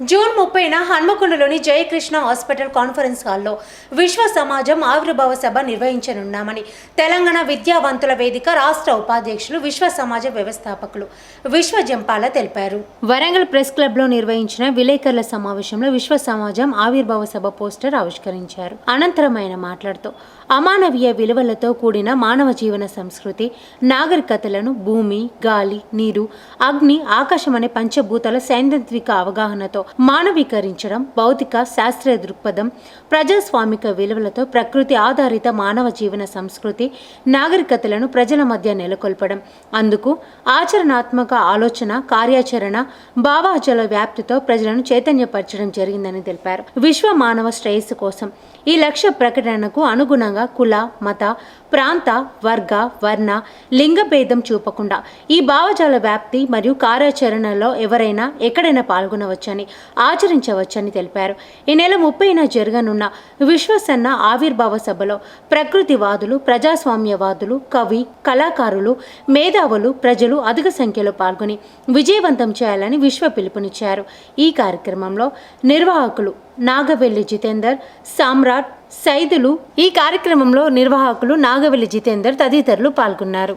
June ముప్పైన హన్మకొండలోని Jayakrishna hospital conference హాల్లో విశ్వ సమాజం ఆవిర్భావ సభ నిర్వహించనున్నామని తెలంగాణ విద్యావంతుల వేదిక రాష్ట్ర ఉపాధ్యక్షులు విశ్వ సమాజ వ్యవస్థాపకులు విశ్వ జంపాల తెలిపారు. వరంగల్ ప్రెస్ క్లబ్లో నిర్వహించిన విలేకరుల సమావేశంలో విశ్వ సమాజం ఆవిర్భావ సభ పోస్టర్ ఆవిష్కరించారు. అనంతరం ఆయన మాట్లాడుతూ అమానవీయ విలువలతో కూడిన మానవ జీవన సంస్కృతి నాగరికతలను భూమి గాలి నీరు అగ్ని ఆకాశం అనే పంచభూతాల సైద్ధాంతిక అవగాహనతో మానవీకరించడం భౌతిక శాస్త్రీయ దృక్పథం ప్రజాస్వామిక విలువలతో ప్రకృతి ఆధారిత మానవ జీవన సంస్కృతి నాగరికతలను ప్రజల మధ్య నెలకొల్పడం. అందుకు ఆచరణాత్మక ఆలోచన కార్యాచరణ భావాచల వ్యాప్తితో ప్రజలను చైతన్యపరచడం జరిగిందని తెలిపారు. విశ్వ మానవ శ్రేయస్సు కోసం ఈ లక్ష్య ప్రకటనకు అనుగుణంగా కుల మత ప్రాంత వర్గ వర్ణ లింగ భేదం చూపకుండా ఈ భావజాల వ్యాప్తి మరియు కార్యాచరణలో ఎవరైనా ఎక్కడైనా పాల్గొనవచ్చని ఆచరించవచ్చని తెలిపారు. ఈ నెల ముప్పైన జరగనున్న విశ్వసన్న ఆవిర్భావ సభలో ప్రకృతివాదులు ప్రజాస్వామ్యవాదులు కవి కళాకారులు మేధావులు ప్రజలు అధిక సంఖ్యలో పాల్గొని విజయవంతం చేయాలని విశ్వ పిలుపునిచ్చారు. ఈ కార్యక్రమంలో నిర్వాహకులు నాగవెల్లి జితేందర్ సామ్రాట్ సైదులు ఈ కార్యక్రమంలో నిర్వాహకులు నాగవెల్లి జితేందర్ తదితరులు పాల్గొన్నారు.